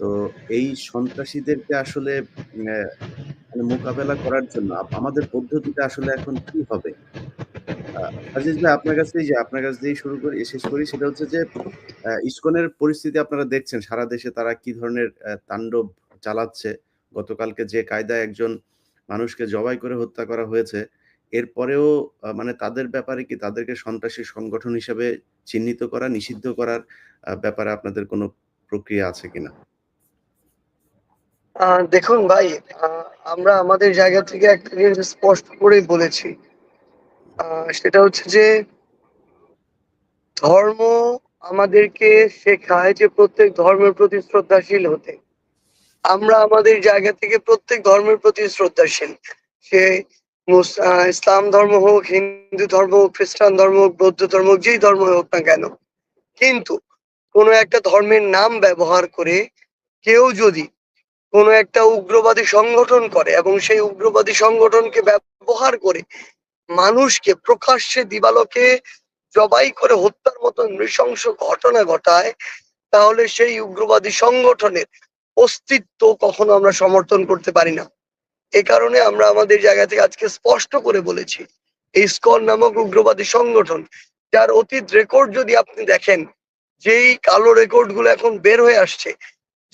তো এই সন্ত্রাসীদেরকে আসলে মানে মোকাবেলা করার জন্য আমাদের পদ্ধতিটা আসলে এখন কি হবে? আজিজ আপনার কাছে যে আপনার কাছ দিয়েই শুরু করি শেষ করি সেটা হচ্ছে যে ইসকনের পরিস্থিতি আপনারা দেখছেন সারা দেশে তারা কি ধরনের তাণ্ডব চালাচ্ছে। গতকালকে যে কায়দায় একজন মানুষকে জবাই করে হত্যা করা হয়েছে। এরপরেও মানে তাদের ব্যাপারে কি তাদেরকে সন্ত্রাসী সংগঠন হিসেবে চিহ্নিত করা, নিষিদ্ধ করার ব্যাপারে আপনাদের কোনো প্রক্রিয়া আছে কিনা? দেখুন ভাই, আমরা আমাদের জায়গা থেকে একটা জিনিস স্পষ্ট করেই বলেছি। সেটা হচ্ছে যে ধর্ম আমাদেরকে শেখায় যে প্রত্যেক ধর্মের প্রতি শ্রদ্ধাশীল হতে। আমরা আমাদের জায়গা থেকে প্রত্যেক ধর্মের প্রতি শ্রদ্ধাশীল। সে ইসলাম ধর্ম হোক, হিন্দু ধর্ম হোক, খ্রিস্টান ধর্ম হোক, বৌদ্ধ ধর্ম হোক, যেই ধর্ম হোক না কেন। কিন্তু কোনো একটা ধর্মের নাম ব্যবহার করে কেউ যদি কোন একটা উগ্রবাদী সংগঠন করে এবং সেই উগ্রবাদী সংগঠনকে ব্যবহার করে মানুষকে প্রকাশ্যে দিবালোকে জবাই করে হত্যার মতো নৃশংস ঘটনা ঘটায়, তাহলে সেই উগ্রবাদী সংগঠনের অস্তিত্ব কখনো আমরা সমর্থন করতে পারি না। এ কারণে আমরা আমাদের জায়গা থেকে আজকে স্পষ্ট করে বলেছি, ইসকন নামক উগ্রবাদী সংগঠন যার অতীত রেকর্ড যদি আপনি দেখেন, যেই কালো রেকর্ডগুলো এখন বের হয়ে আসছে,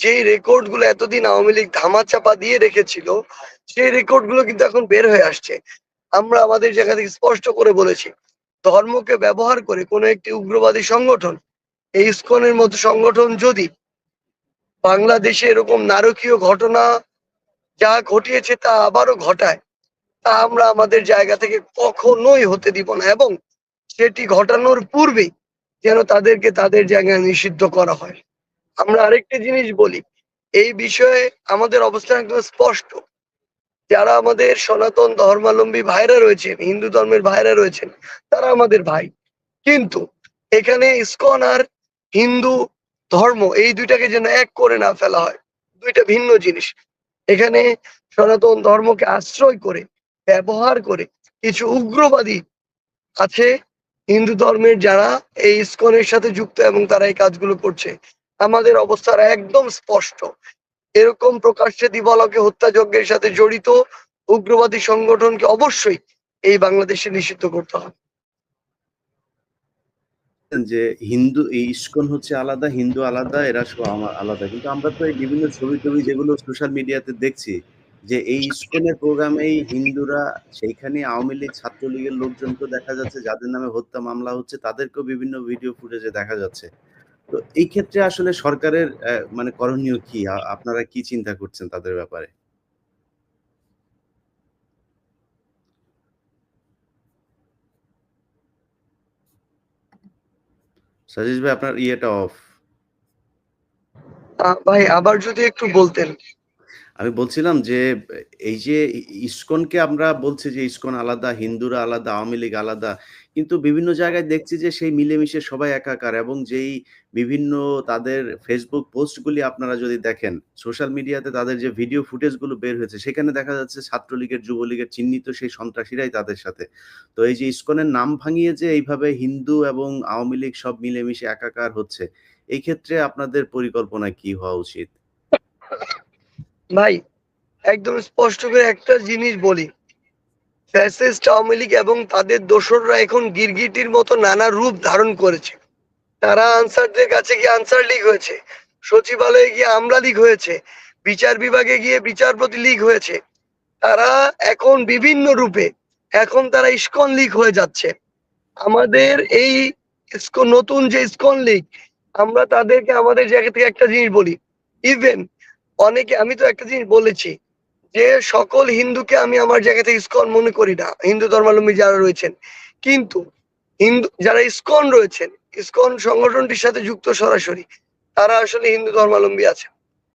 যেই রেকর্ডগুলো এতদিন আওয়ামী লীগ ধামাচাপা দিয়ে রেখেছিল, সেই রেকর্ডগুলো কিন্তু এখন বের হয়ে আসছে। আমরা আমাদের জায়গা থেকে স্পষ্ট করে বলেছি, ধর্মকে ব্যবহার করে কোন একটি উগ্রবাদী সংগঠন, এই ইসকনের মতো সংগঠন যদি বাংলাদেশে এরকম নারকীয় ঘটনা যা ঘটিয়েছে তা আবারও ঘটায়, তা আমরা আমাদের জায়গা থেকে কখনোই হতে দিব না এবং সেটি ঘটানোর পূর্বেই যেন তাদেরকে তাদের জায়গায় নিষিদ্ধ করা হয়। আমরা আরেকটি জিনিস বলি, এই বিষয়ে আমাদের অবস্থান একদম স্পষ্ট। যারা আমাদের সনাতন ধর্মাবলম্বী ভাইরা রয়েছেন, হিন্দু ধর্মের ভাইরা রয়েছেন, তারা আমাদের ভাই। কিন্তু এখানে ইসকন আর হিন্দু ধর্ম এই দুইটাকে যেন এক করে না ফেলা হয়। দুইটা ভিন্ন জিনিস। এখানে সনাতন ধর্মকে আশ্রয় করে, ব্যবহার করে কিছু উগ্রবাদী আছে হিন্দু ধর্মের যারা এই ইসকনের সাথে যুক্ত এবং তারা এই কাজগুলো করছে। আমাদের অবস্থান একদম স্পষ্ট। এরকম প্রকাশ্যে দিবালোকে হত্যাযজ্ঞের সাথে জড়িত উগ্রবাদী সংগঠনকে অবশ্যই এই বাংলাদেশে নিষিদ্ধ করতে হবে। যে হিন্দু এই ইসকন হচ্ছে আলাদা, হিন্দু আলাদা, এরা সব আলাদা। কিন্তু আমরা তো এই বিভিন্ন ছবি-টবি যেগুলো সোশ্যাল মিডিয়াতে দেখছি, যে এই ইসকনের প্রোগ্রামেই হিন্দুরা সেইখানে আওয়ামী লীগ, ছাত্রলীগের লোকজনকেও দেখা যাচ্ছে যাদের নামে হত্যা মামলা হচ্ছে তাদেরকেও বিভিন্ন ভিডিও ফুটেজে দেখা যাচ্ছে। তো এই ক্ষেত্রে আসলে সরকারের মানে করণীয় কি? আপনারা কি চিন্তা করছেন তাদের ব্যাপারে? সাজিজ ভাই, আপনার ইয়েটা অফ। ভাই, আবার যদি একটু বলতেন। আমি বলছিলাম যে এই যে ইস্কনকে আমরা বলছি যে ইস্কন আলাদা, হিন্দুরা আলাদা, আওয়ামী লীগ আলাদা। কিন্তু বিভিন্ন জায়গায় দেখছি যে সেই মিলেমিশে সবাই একাকার এবং যেই বিভিন্ন তাদের ফেসবুক পোস্টগুলি আপনারা যদি দেখেন, সোশ্যাল মিডিয়াতে তাদের যে ভিডিও ফুটেজগুলো বের হয়েছে সেখানে দেখা যাচ্ছে ছাত্রলীগের, যুবলীগের চিহ্নিত সেই সন্ত্রাসীরাই তাদের সাথে। তো এই যে ইস্কনের নাম ভাঙিয়ে যে এইভাবে হিন্দু এবং আওয়ামী লীগ সব মিলেমিশে একাকার হচ্ছে, এই ক্ষেত্রে আপনাদের পরিকল্পনা কি হওয়া উচিত? ভাই, একদম স্পষ্ট করে একটা জিনিস বলি। ফ্যাসিস্ট আওয়ামী লীগ এবং তাদের দোসররা এখন গিরগিটির মতো নানা রূপ ধারণ করেছে। তারা আনসারদের কাছে গিয়ে আনসার লীগ হয়েছে। সচিবালয়ে গিয়ে আমরা লীগ হয়েছে। বিচার বিভাগে গিয়ে বিচারপতি লীগ হয়েছে। তারা এখন বিভিন্ন রূপে এখন তারা ইস্কন লীগ হয়ে যাচ্ছে। আমাদের এই নতুন যে ইস্কন লীগ, আমরা তাদেরকে আমাদের জায়গা থেকে একটা জিনিস বলি। ইভেন অনেকে আমি তো একটা জিনিস বলেছি যে সকল হিন্দুকে আমি আমার জায়গা থেকে ইস্কন মনে করি না। হিন্দু ধর্মাবলম্বী যারা রয়েছেন। কিন্তু হিন্দু যারা ইস্কন রয়েছেন, ইস্কন সংগঠনটির সাথে যুক্ত সরাসরি, তারা আসলে হিন্দু ধর্মাবলম্বী আছেন।